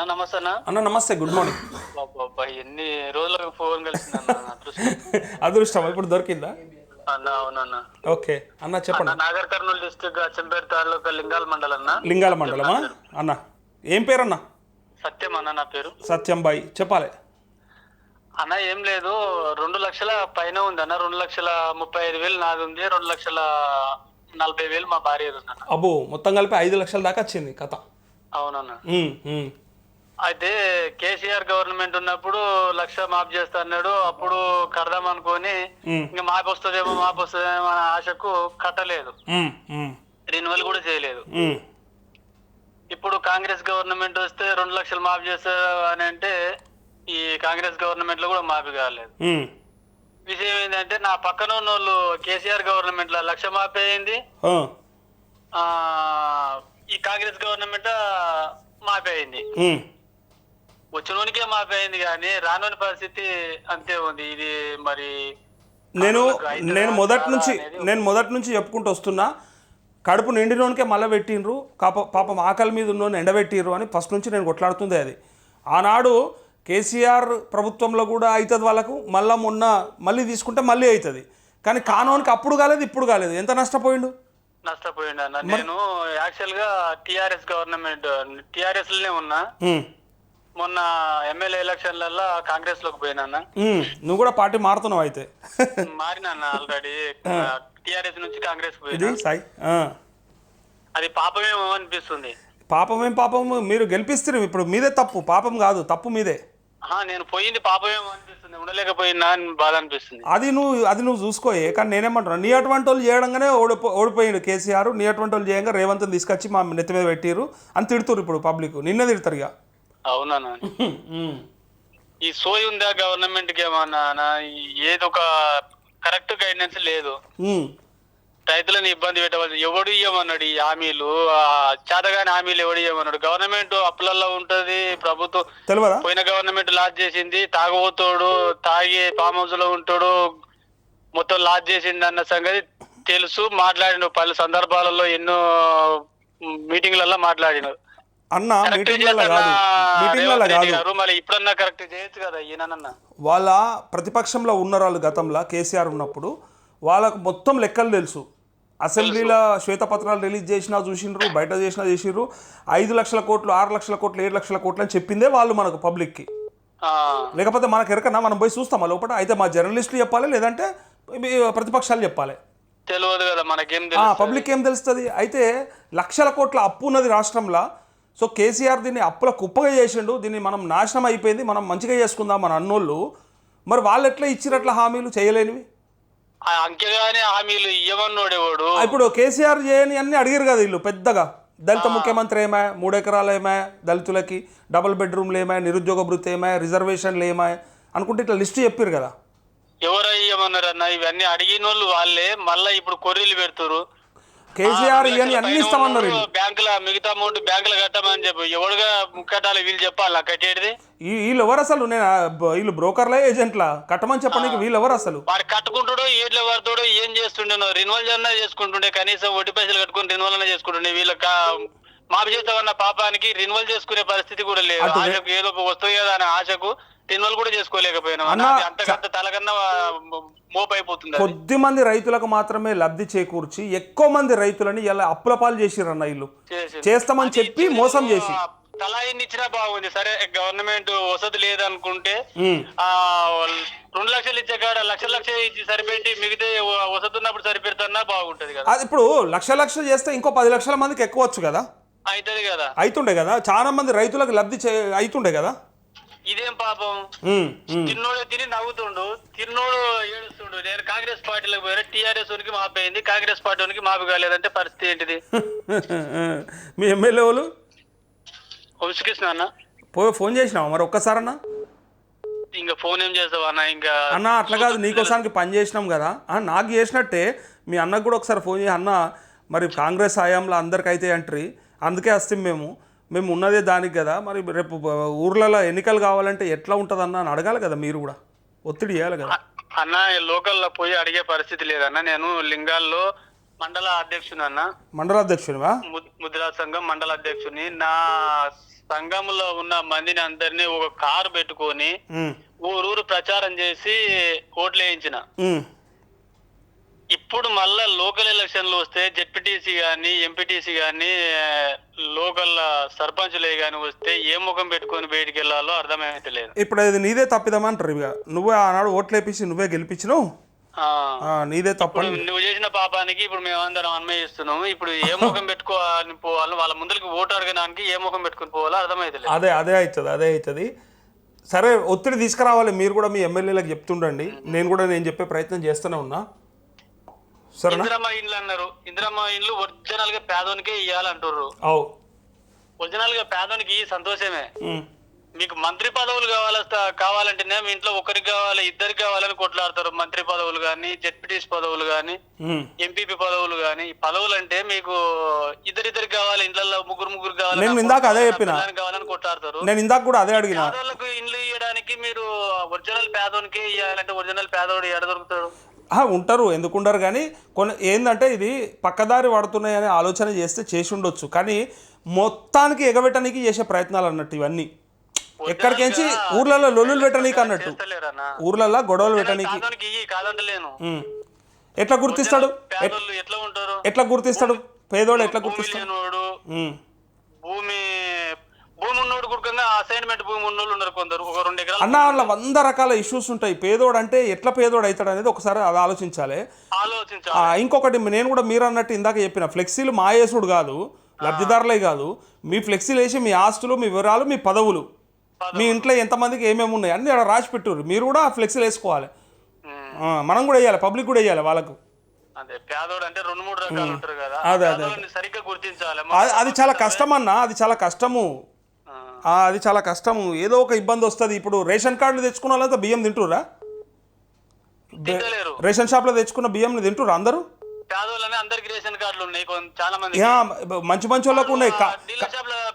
అన్న నమస్తే అన్న. అన్న నమస్తే గుడ్ మార్నింగ్ ఎన్ని రోజులకు ఫోన్ కలిసిందన్న నా అదృష్టం. ఇప్పుడు దొరికిందా? అన్న అవునన్న. ఓకే. అన్న చెప్పండి. నాగర్ కర్నూలు డిస్టిక్ అచ్చంపేట తాలూకా లింగాల మండలం అన్న. లింగాల మండలమా? అన్న ఏం పేరు అన్న? సత్యం అన్న నా పేరు. సత్యం బాయ్ చెప్పాలి. అన్న ఏం లేదు రెండు లక్షల పైన ఉంది అన్న. రెండు లక్షల ముప్పై ఐదు వేలు నాది ఉంది రెండు లక్షల నలభై వేలు మా భార్య అబ్బో మొత్తం కలిపి ఐదు లక్షల దాకా వచ్చింది కథ. అవునన్న. అయితే కేసీఆర్ గవర్నమెంట్ ఉన్నప్పుడు లక్ష మాఫ్ చేస్తా అన్నాడు. అప్పుడు కడదాం అనుకొని ఇంకా మాపు వస్తుందేమో మాపు వస్తుందేమో అనే ఆశకు కట్టలేదు. రెన్యువల్ కూడా చేయలేదు. ఇప్పుడు కాంగ్రెస్ గవర్నమెంట్ వస్తే రెండు లక్షలు మాఫీ చేస్తారు అని అంటే ఈ కాంగ్రెస్ గవర్నమెంట్లో కూడా మాఫీ కాలేదు. విషయం ఏంటంటే నా పక్కన ఉన్న వాళ్ళు కేసీఆర్ గవర్నమెంట్లో లక్ష మాఫీ అయింది. ఈ కాంగ్రెస్ గవర్నమెంట్ మాఫీ అయింది. వచ్చినోనికే మాఫీ అయింది కానీ రానోని పరిస్థితి అంతే ఉంది. ఇది మరి నేను నేను మొదటి నుంచి నేను మొదటి నుంచి చెప్పుకుంటూ వస్తున్నా కడుపు నిండినోనికే మళ్ళీ పెట్టిండ్రు కాప పాపం ఆకలి మీద ఉన్నోని ఎండబెట్టిర్రు అని ఫస్ట్ నుంచి నేను కొట్లాడుతుంది అది. ఆనాడు కేసీఆర్ ప్రభుత్వంలో కూడా అవుతుంది వాళ్ళకు మళ్ళీ మొన్న మళ్ళీ తీసుకుంటే మళ్ళీ అవుతుంది కానీ కానోనికి అప్పుడు కాలేదు ఇప్పుడు కాలేదు. ఎంత నష్టపోయిండు? నష్టపోయింది అన్న. నేను యాక్చువల్గా టిఆర్ఎస్ గవర్నమెంట్ టిఆర్ఎస్లోనే ఉన్నా మొన్న ఎమ్మెల్యే ఎలక్షన్లలో కాంగ్రెస్లోకి పోయినా నువ్వు కూడా పార్టీ మారుతున్నావు అయితే. మారినా ఆల్రెడీ. టిఆర్ఎస్ నుంచి కాంగ్రెస్ పోయినా. సాయి. అది పాపమేమో అనిపిస్తుంది. పాపం ఏం పాపం? మీరు గెలిపిస్తారు ఇప్పుడు మీదే తప్పు. పాపం కాదు తప్పు మీదే. నేను పోయింది పాపమేమో అనిపిస్తుంది. ఉండలేకపోయినా అని బాధ అనిపిస్తుంది. అది నువ్వు అది నువ్వు చూసుకోయే కానీ నేనేమంటున్నా. నీ అటువంటి వాళ్ళు చేయడంగానే ఓడిపో ఓడిపోయిండు కేసీఆర్. నీ అటువంటి వాళ్ళు చేయంగా రేవంత్ని తీసుకొచ్చి మా నెత్తి మీద పెట్టిరు అని తిడుతురు ఇప్పుడు పబ్లిక్. నిన్నే తిడతారు ఇక అవునా ఈ సోయి ఉందా గవర్నమెంట్కి ఏమన్నా? ఏదో ఒక కరెక్ట్ గైడెన్స్ లేదు. రైతులను ఇబ్బంది పెట్టవలసి ఎవడు ఇయ్యమన్నాడు ఈ హామీలు? ఆ చేతగాని హామీలు ఎవడు ఇయ్యమన్నాడు? గవర్నమెంట్ అప్పులలో ఉంటది ప్రభుత్వం పోయిన గవర్నమెంట్ లాస్ చేసింది తాగబోతాడు తాగి ఫామ్ హౌస్లో ఉంటాడు మొత్తం లాస్ చేసింది అన్న సంగతి తెలుసు. మాట్లాడిన పలు సందర్భాలలో ఎన్నో మీటింగ్లలో మాట్లాడిన అన్న మీటింగ్లలో కాదు. మీటింగ్లలో కాదు. మళ్ళీ ఇప్పుడన్నా కరెక్ట్ చేయొచ్చు కదా ఈయనన్నా వాళ్ళ ప్రతిపక్షంలో ఉన్నారు వాళ్ళు గతంలో కేసీఆర్ ఉన్నప్పుడు వాళ్ళకు మొత్తం లెక్కలు తెలుసు. అసెంబ్లీలో శ్వేతపత్రాలు రిలీజ్ చేసినా చూసిండ్రు బయట చేసినా చేసిండ్రు. ఐదు లక్షల కోట్లు ఆరు లక్షల కోట్లు ఏడు లక్షల కోట్లు అని చెప్పిందే వాళ్ళు మనకు పబ్లిక్కి. లేకపోతే మనకు ఎరకన్నా మనం పోయి చూస్తామా లోపల? అయితే మా జర్నలిస్టులు చెప్పాలి లేదంటే ప్రతిపక్షాలు చెప్పాలి. తెలియదు కదా మనకేం పబ్లిక్ ఏం తెలుస్తుంది? అయితే లక్షల కోట్ల అప్పు ఉన్నది రాష్ట్రంలో. సో కేసీఆర్ దీన్ని అప్పుల కుప్పగా చేసిండు దీన్ని మనం నాశనం అయిపోయింది మనం మంచిగా చేసుకుందాం మన అన్నోళ్ళు. మరి వాళ్ళు ఎట్లా ఇచ్చినట్ల హామీలు చేయలేనివి? అంకెగానే హామీలు ఇవ్వమన్నోడేవాడు ఆ, ఇప్పుడు కేసీఆర్ చేయని అన్ని అడిగారు కదా వీళ్ళు పెద్దగా. దళిత ముఖ్యమంత్రి ఏమా మూడు ఎకరాలు ఏమా దళితులకి డబుల్ బెడ్రూమ్లు ఏమా నిరుద్యోగ భృతి ఏమా రిజర్వేషన్లు ఏమా అనుకుంటే ఇట్లా లిస్ట్ చెప్పారు కదా. ఎవరు ఇవ్వమన్నారు అన్న ఇవన్నీ అడిగిన వాళ్ళు వాళ్ళే మళ్ళా ఇప్పుడు కొర్రీలు పెడుతురు కేసీఆర్ ఇవన్నీ అన్ని ఇస్తామన్నారు వీళ్ళు బ్యాంకుల మిగతా అమౌంట్ బ్యాంకులో కట్టమని చెప్పి. ఎవడుగా కట్టాలి వీళ్ళు చెప్పాలి? కట్టేది ఈ- వీళ్ళు ఎవరు అసలు? నేను వీళ్ళు బ్రోకర్లే ఏజెంట్లా? కట్టమని చెప్పడానికి వీళ్ళు ఎవరు అసలు? వాడు కట్టుకుంటాడో ఏట్ల పడతాడో ఏం చేస్తుండేనో రిన్వల్ అన్నా చేసుకుంటుండే కనీసం వడ్డీ పైసలు కట్టుకుని రిన్వల్ అన్నా చేసుకుంటుండే. వీళ్ళకి మాఫీ చేస్తామన్న పాపానికి రిన్వల్ చేసుకునే పరిస్థితి కూడా లేదు. ఆశకు ఏదో వస్తుంది కదా అనే ఆశకు రిన్వల్ కూడా చేసుకోలేకపోయినా. అంతకంత తలకన్నా. కొద్ది మంది రైతులకు మాత్రమే లబ్ధి చేకూర్చి ఎక్కువ మంది రైతులని ఇలా అప్పుల పాలు చేసిరన్న చేసింది. చేస్తామని చెప్పి మోసం చేసి. తలా ఎన్ని ఇచ్చినా బాగుంది. సరే గవర్నమెంట్ వసతి లేదనుకుంటే. ఆ రెండు లక్షలు ఇచ్చే కాడ లక్ష లక్ష ఇచ్చి సరిపెట్టి మిగతా వసతి ఉన్నప్పుడు సరిపెడుతున్నా బాగుంటది కదా. అది ఇప్పుడు లక్ష లక్షలు చేస్తే ఇంకో పది లక్షల మందికి ఎక్కువచ్చు కదా? అవుతుంది కదా. అవుతుండే కదా? చాలా మంది రైతులకు లబ్ధి అవుతుండే కదా? ఇదేం పాపం. తిన్నోడు తిని నవ్వుతుండు. తిన్నోడు ఏడుస్తుండు. నేను కాంగ్రెస్ పార్టీలోకి పోయినా టీఆర్ఎస్ ఉనికి మాపి అయింది. కాంగ్రెస్ పార్టీ ఉనికి మాపి కాలేదంటే పరిస్థితి ఏంటిది? మీ ఎమ్మెల్యే వాళ్ళు? వంశకృష్ణ అన్న. పో ఫోన్ చేసినావా మరి ఒక్కసారన్నా? ఇంకా ఫోన్ ఏం చేస్తావు అన్న? ఇంకా అన్న అట్లా కాదు. నీకోసానికి పని చేసినాం కదా. నాకు చేసినట్టే మీ అన్నకు కూడా ఒకసారి ఫోన్ చేసి అన్న మరి కాంగ్రెస్ హయాంలో అందరికైతే అంటారు అందుకే వస్తాం మేము. మేము ఉన్నదే దానికి కదా. మరి రేపు ఊర్లలో ఎన్నికలు కావాలంటే ఎట్లా ఉంటుంది అన్న అని అడగాలి కదా మీరు కూడా. ఒత్తిడి చేయాలి కదా. అన్న లోకల్లో పోయి అడిగే పరిస్థితి లేదన్న. నేను లింగాల్లో మండల అధ్యక్షుని అన్న. మండలాధ్యక్షునివా ము- ముద్రా సంఘం మండల అధ్యక్షుని. నా సంఘంలో ఉన్న మందిని అందరినీ ఒక కారు పెట్టుకొని ఊరూరు ప్రచారం చేసి ఓట్లు వేయించిన. ఇప్పుడు మళ్ళా లోకల్ ఎలక్షన్లు వస్తే జెడ్పీటీసీ గాని ఎంపీటీసీ గాని లోకల్ సర్పంచులే గాని వస్తే ఏ ముఖం పెట్టుకొని బయటికి వెళ్ళాలో అర్థమైతే లేదు. ఇప్పుడు అది నీదే తప్పిదమంటారు ఇక. నువ్వే ఆనాడు ఓట్లు వేపించి నువ్వే గెలిపించినావు? ఆ, నీదే తప్పని నువ్వు చేసిన పాపానికి ఇప్పుడు మేమందరం అన్వయిస్తున్నాము ఇప్పుడు ఏ ముఖం పెట్టుకోవాలని పోవాలి వాళ్ళ ముందరికి ఓటు అడగడానికి ఏ ముఖం పెట్టుకుని పోవాలో అర్థమైతే లేదు. అదే అదే అవుతుంది అదే అవుతుంది. సరే ఒత్తిడి తీసుకురావాలి మీరు కూడా మీ ఎమ్మెల్యేలకు చెప్తుండండి. నేను కూడా నేను చెప్పే ప్రయత్నం చేస్తూనే ఉన్నా. ఇందిరమ్మ ఇండ్లు అన్నారు. ఇందిరమ్మ ఇండ్లు ఒరిజినల్గా పేదోనికే ఇవ్వాలంటారు అవు. ఒరిజినల్గా పేదోనికి సంతోషమే. మీకు మంత్రి పదవులు కావాల కావాలంటేనే మీ ఇంట్లో ఒకరికి కావాలి ఇద్దరికి కావాలని కొట్లాడతారు. మంత్రి పదవులు కానీ జెడ్పీటీసీ పదవులు కానీ ఉమ్. ఎంపీపీ పదవులు కానీ పదవులు అంటే మీకు ఇద్దరిద్దరికి కావాలి ఇంట్లో ముగ్గురు ముగ్గురు కావాలి నేను ఇందాక అదే చెప్పిన. కావాలని కొట్లాడతారు. నేను ఇందాక కూడా అదే అడిగిన. పేదోళ్ళకు ఇండ్లు ఇవ్వడానికి మీరు ఒరిజినల్ పేదోనికే ఇవ్వాలంటే ఒరిజినల్ పేదోడు ఎడ దొరుకుతాడు? ఉంటారు ఎందుకు ఉండరు కానీ కొన్ని ఏంటంటే ఇది పక్కదారి పడుతున్నాయనే ఆలోచన చేస్తే చేసి ఉండొచ్చు. కానీ మొత్తానికి ఎగబెట్టడానికి చేసే ప్రయత్నాలు అన్నట్టు ఇవన్నీ. ఎక్కడికించి ఊర్లలో లొల్లులు పెట్టనీకి అన్నట్టు. ఊర్లలో గొడవలు పెట్టనీకి. ఎట్లా గుర్తిస్తాడు? ఎట్లా గుర్తిస్తాడు? పేదోడు ఎట్లా గుర్తిస్తాడు. భూమి అసైన్మెంట్ భూమి ఉన్నోళ్ళు ఉన్నారు కొందరు. ఒక రెండు ఎకరాలు అన్న వాళ్ళ వంద రకాల ఇష్యూస్ ఉంటాయి. పేదోడు అంటే ఎట్లా పేదోడు అవుతాడు అనేది ఒకసారి అది ఆలోచించాలి. ఆలోచించాలి. ఆ, ఇంకొకటి నేను కూడా మీరు అన్నట్టు ఇందాక చెప్పిన ఫ్లెక్సీలు మా యేసుడు కాదు లబ్ధిదారులే కాదు. మీ ఫ్లెక్సీలు వేసి మీ ఆస్తులు మీ వివరాలు మీ పదవులు మీ ఇంట్లో ఎంతమందికి ఏమేమి ఉన్నాయి అన్ని అక్కడ రాసి పెట్టుర్రు. మీరు కూడా ఆ ఫ్లెక్సీలు వేసుకోవాలి. ఉమ్. ఆ, మనం కూడా వేయాలి పబ్లిక్ కూడా వేయాలి వాళ్ళకు. అదే పేదోడు అంటే రెండు మూడు రకాలు ఉంటారు కదా. అదే, అదే, పేదోళ్ళని సరిగ్గా గుర్తించాలి. అది అది చాలా కష్టం అన్న అది చాలా కష్టము. అది చాలా కష్టము ఏదో ఒక ఇబ్బంది వస్తుంది. ఇప్పుడు రేషన్ కార్డులు తెచ్చుకున్న వాళ్ళంతా బియ్యం తింటురా రేషన్ షాప్లో తెచ్చుకున్న బియ్యం తింటురా అందరూ? పేదోళ్ళని అందరికి రేషన్ కార్డులు ఉన్నాయి. కొన్- చాలా మంది యా, మంచి మంచి వాళ్ళకు ఉన్నాయి.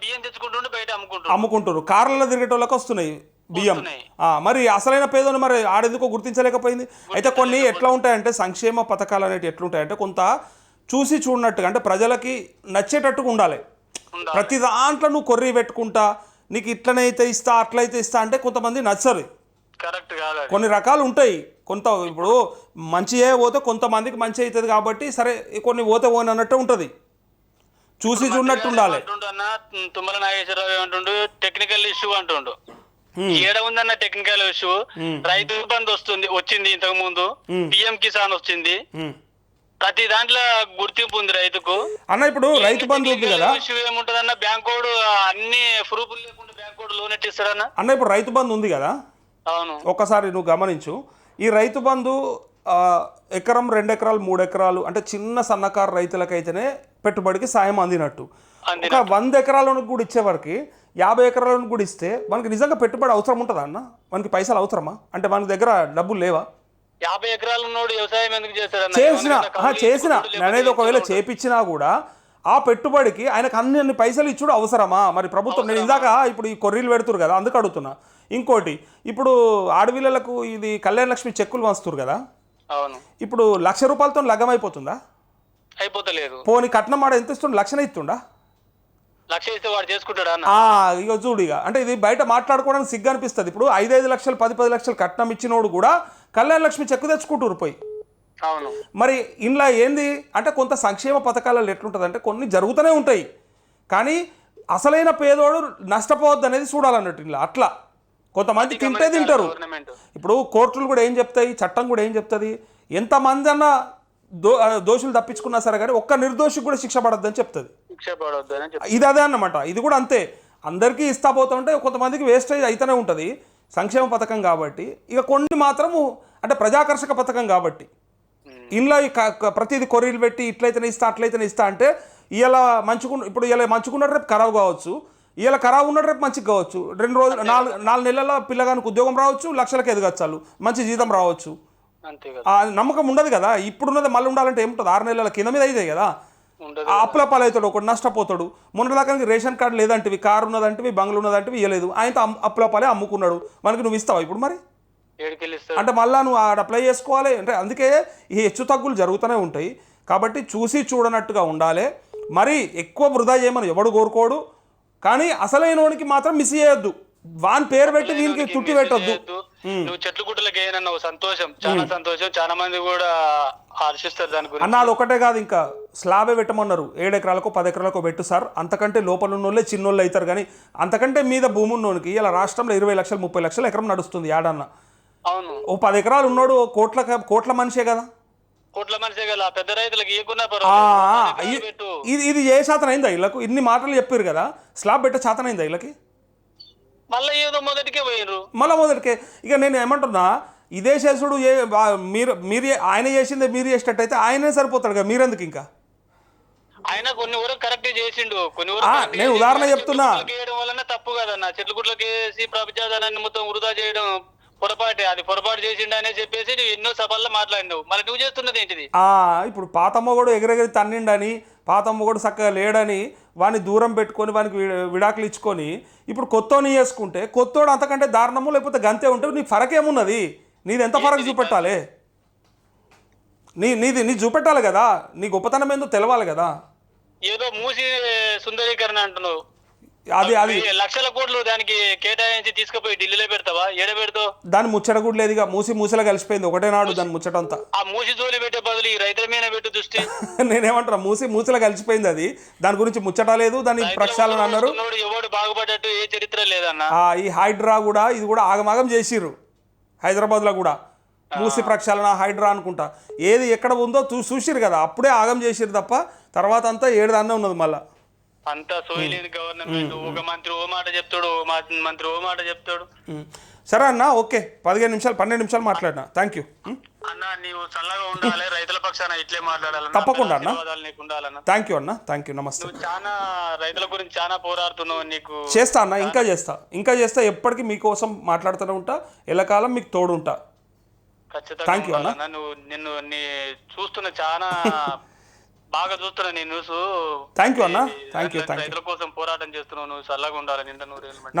బియ్యం తెచ్చుకుంటుంటే బయట అమ్ముకుంటారు అమ్ముకుంటారు కార్లలో తిరిగేటోళ్ళకి వస్తున్నాయి బియ్యం. మరి అసలైన పేదోని మరి ఆడెందుకో గుర్తించలేకపోయింది. అయితే కొన్ని ఎట్లా ఉంటాయంటే సంక్షేమ పథకాలు అనేవి ఎట్లుంటాయంటే కొంత చూసి చూడనట్టుగా అంటే ప్రజలకి నచ్చేటట్టుగా ఉండాలి. ఉండాలి. ప్రతి దాంట్లో నువ్వు కొర్రీ పెట్టుకుంటా నీకు ఇట్లనైతే ఇస్తా అట్లయితే ఇస్తా అంటే కొంతమంది నచ్చరు. కరెక్ట్ కాదు. కొన్ని రకాలు ఉంటాయి. కొంత ఇప్పుడు మంచియే పోతే కొంతమందికి మంచి అవుతుంది కాబట్టి సరే కొన్ని పోతే పోని అన్నట్టు ఉంటుంది. చూసి చూడనట్టు ఉండాలి. తుమ్మల నాగేశ్వరరావు ఏమంటుండు? టెక్నికల్ ఇష్యూ అంటుండు. ఏడ ఉందన్న టెక్నికల్ ఇష్యూ రైతు బంధు వస్తుంది వచ్చింది ఇంతకు ముందు. పిఎం కిసాన్ వచ్చింది. ప్రతి దాంట్లో గుర్తింపు ఉంది రైతుకు. అన్న ఇప్పుడు రైతు బంధు ఉంది కదా. ఏముంటదన్న బ్యాంకోడు అన్ని ప్రూఫ్లు లేకుండా బ్యాంకోడు లోన్ ఎట్టిస్తారన్న అన్న ఇప్పుడు రైతు బంధు ఉంది కదా. అవును. ఒక్కసారి నువ్వు గమనించు. ఈ రైతు బంధు ఎకరం రెండు ఎకరాలు మూడు ఎకరాలు అంటే చిన్న సన్నకారు రైతులకైతేనే పెట్టుబడికి సాయం అందినట్టు. అందిన ఒక వంద ఎకరాలకు కూడా ఇచ్చేవారికి యాభై ఎకరాలకు కూడా ఇస్తే మనకి నిజంగా పెట్టుబడి అవసరం ఉంటుందా అన్న? మనకి పైసలు అవసరమా? అంటే మన దగ్గర డబ్బులు లేవా? యాభై ఎకరాలు ఉన్నోడు వ్యవసాయం ఎందుకు చేసిన చేసిన అనేది ఒకవేళ చేపించినా కూడా ఆ పెట్టుబడికి ఆయనకు అన్ని అన్ని పైసలు ఇచ్చుడు అవసరమా? మరి ప్రభుత్వం నేను ఇందాక ఇప్పుడు ఈ కొర్రీలు పెడుతురు కదా అందుకు అడుగుతున్నా. ఇంకోటి ఇప్పుడు ఆడవిళ్ళలకు ఇది కళ్యాణ లక్ష్మి చెక్కులు వంచుతురు కదా? అవును. ఇప్పుడు లక్ష రూపాయలతో లగ్గం అయిపోతుందా? అయిపోతలేదు. పోనీ కట్నం ఆడ ఎంత ఇస్తుండ? లక్షనే ఇస్తుండా లక్ష ఇస్తే వాడు చేసుకుంటాడా అన్న ఆ, ఇక చూడు ఇక అంటే ఇది బయట మాట్లాడుకోవడానికి సిగ్గు అనిపిస్తుంది ఇప్పుడు ఐదైదు లక్షలు పది పది లక్షలు కట్నం ఇచ్చినోడు కూడా కళ్యాణ లక్ష్మి చెక్కు తెచ్చుకుంటారు పోయి. మరి ఇంట్లో ఏంది? అంటే కొంత సంక్షేమ పథకాలలో ఎట్లుంటుంది అంటే కొన్ని జరుగుతూనే ఉంటాయి. కానీ అసలైన పేదోడు నష్టపోవద్దు అనేది చూడాలన్నట్టు ఇలా అట్లా. కొంతమంది తింటే తింటారు. ఇప్పుడు కోర్టులు కూడా ఏం చెప్తాయి? చట్టం కూడా ఏం చెప్తుంది? ఎంతమంది అన్న దో దోషులు తప్పించుకున్నా సరే కానీ ఒక్క నిర్దోషికి కూడా శిక్ష పడద్దని చెప్తుంది. ఇది అదే అన్నమాట. ఇది కూడా అంతే. అందరికీ ఇస్తా పోతా ఉంటే కొంతమందికి వేస్టేజ్ అయితేనే ఉంటుంది. సంక్షేమ పథకం కాబట్టి. ఇక కొన్ని మాత్రము అంటే ప్రజాకర్షక పథకం కాబట్టి. ఇంట్లో ప్రతిదీ కొర్రీలు పెట్టి ఇట్లయితేనే ఇస్తా అట్లయితేనే ఇస్తా అంటే ఇలా మంచుకు ఇప్పుడు ఇలా మంచుకున్నట్టు రేపు ఖరాబ్ కావచ్చు. ఇలా ఖరాబ్ ఉన్నట్టు రేపు మంచిగా కావచ్చు. రెండు రోజులు నాలుగు నాలుగు నెలల పిల్లగానికి ఉద్యోగం రావచ్చు లక్షలకు ఎదగచ్చు వాళ్ళు. మంచి జీతం రావచ్చు. నమ్మకం ఉండదు కదా. ఇప్పుడున్నది మళ్ళీ ఉండాలంటే ఏముంటుంది? ఆరు నెలల కింద మీద అయితే కదా. అప్పుల పాలవుతాడు ఒకటి నష్టపోతాడు. మొన్నదాకా రేషన్ కార్డు లేదంటివి కారు ఉన్నదంటివి బంగ్లు ఉన్నదంటివి ఇవ్వలేదు ఆయనతో అప్పుల పాలే అమ్ముకున్నాడు. మనకి నువ్వు ఇస్తావా ఇప్పుడు మరి? అంటే మళ్ళా నువ్వు ఆడ అప్లై చేసుకోవాలి. అంటే అందుకే ఈ హెచ్చు తగ్గులు జరుగుతూనే ఉంటాయి. కాబట్టి చూసి చూడనట్టుగా ఉండాలి. మరి ఎక్కువ వృధా చేయమని ఎవడు కోరుకోడు. కానీ అసలైనోనికి మాత్రం మిస్ చేయొద్దు. వాని పేరు పెట్టి వీనికి తుట్టి పెట్టొద్దు. నువ్వు చెట్లు గుట్టలకి సంతోషం చాలా సంతోషం. చాలా మంది కూడా హర్షిస్తారు దాని గురించి. అన్న అది ఒకటే కాదు ఇంకా. స్లాబే పెట్టమన్నారు. ఏడు ఎకరాలకు పది ఎకరాలకు పెట్టు సార్. అంతకంటే లోపల ఉన్నోళ్ళే చిన్నోళ్ళు అవుతారు కానీ అంతకంటే మీద భూమి ఉన్నోనికి ఇలా రాష్ట్రంలో ఇరవై లక్షలు ముప్పై లక్షలు ఎకరం నడుస్తుంది ఏడన్న అవును. ఓ పది ఎకరాలు ఉన్నాడు కోట్ల కోట్ల మనిషే కదా. కోట్ల మనిషే గల పెద్ద రైతులకు ఇది ఇది ఏ శాతం అయిందా ఇళ్ళకు ఇన్ని మాటలు చెప్పారు కదా. స్లాబ్ పెట్టే శాతం అయిందా ఇళ్ళకి మళ్ళీ ఏదో మొదటికే పోయినరు మళ్ళీ మొదటికే. ఇక నేను ఏమంటున్నా ఇదే చేసుడు ఏ మీరు మీరు ఆయన చేసిందే మీరు చేసేటట్టయితే ఆయనే సరిపోతాడు కదా మీరెందుకు ఇంకా? ఆయన కొన్ని ఊరకు కరెక్ట్ చేసిండు. కొన్ని correct నేను ఉదాహరణ చెప్తున్నా. వేయడం వలన తప్పు కదన్న. చెట్లు గుట్లకి వేసి ప్రపంచాదానాన్ని మొత్తం వృధా చేయడం పొరపాటే. అది పొరపాటు చేసిండు అనే చెప్పేసి నువ్వు ఎన్నో సభల్లో మాట్లాడినావు. మరి నువ్వు చేస్తున్నది ఏంటిది? ఆ, ఇప్పుడు పాతమ్మ కూడా ఎగరెగరి తన్నిండని పాతమ్మ కూడా చక్కగా లేడని వాని దూరం పెట్టుకొని వానికి విడాకులు ఇచ్చుకొని ఇప్పుడు కొత్తోని చేసుకుంటే కొత్తోడు అంతకంటే దారుణము లేకపోతే గంతే ఉంటే నీ ఫరక్ ఏమున్నది నీది ఎంత ఫరక్ చూపెట్టాలి? నీ నీది నీ చూపెట్టాలి కదా? నీ గొప్పతనం ఏందో తెలవాలి కదా? ఏదో మూసి సుందరీకరణ అంటున్నావు. అది అది. లక్షల కోట్లు దానికి కేటాయించి తీసుకుపోయి ఢిల్లీలో పెడతావా? ఏడ పెడతావు? దాని ముచ్చట కూడా లేదుగా మూసి మూసలో కలిసిపోయింది. ఒకటే నాడు దాని ముచ్చటంతా. ఆ మూసి జోలి పెట్టే బదులు ఈ రైతుల మీద పెట్టు దృష్టి. నేనేమంటారా మూసి మూసలో కలిసిపోయింది అది. దాని గురించి ముచ్చట లేదు దాని ప్రక్షాళన అన్నారు. ఎవడు బాగుపడ్డట్టు ఏ చరిత్ర లేదన్న. ఆ, ఈ హైడ్రా కూడా ఇది కూడా ఆగమాగం చేసిర్రు. హైదరాబాద్లో కూడా. మూసి ప్రక్షాళన హైడ్రా అనుకుంటా. ఏది ఎక్కడ ఉందో చూ చూసిర్రు కదా అప్పుడే ఆగం చేసిర్రు తప్ప తర్వాత అంతా ఏడు దాన్నే ఉన్నది మళ్ళా. అంతా సోయలేని గవర్నమెంట్ ఒక మంత్రి ఓ మాట చెప్తాడు ఓ మంత్రి ఓ మాట చెప్తాడు. సరే అన్న ఓకే. పదిహేను నిమిషాలు పన్నెండు నిమిషాలు మాట్లాడినా. థ్యాంక్ యూ అన్న నీవు చల్లగా ఉండాలి రైతుల పక్షాన ఇట్లే మాట్లాడాలన్న తప్పకుండా అన్న. థ్యాంక్ యూ అన్న. థ్యాంక్ యూ నమస్తే నువ్వు చాలా రైతుల గురించి చాలా పోరాడుతున్నావు నీకు చేస్తా అన్న ఇంకా చేస్తా. ఇంకా చేస్తా ఎప్పటికీ మీకోసం మాట్లాడుతూనే ఉంటా. ఎల్లకాలం మీకు తోడు ఉంటా. ఖచ్చితంగా Thank you, అన్న. నువ్వు నిన్ను నీ చూస్తున్న చాలా బాగా చూస్తున్నా నీ న్యూస్ Thank you, అన్న. You, thank you. రైతుల కోసం పోరాటం చేస్తున్నావు నువ్వు చల్లగా ఉండాలి నిండా నూరేళ్ళు నమస్తే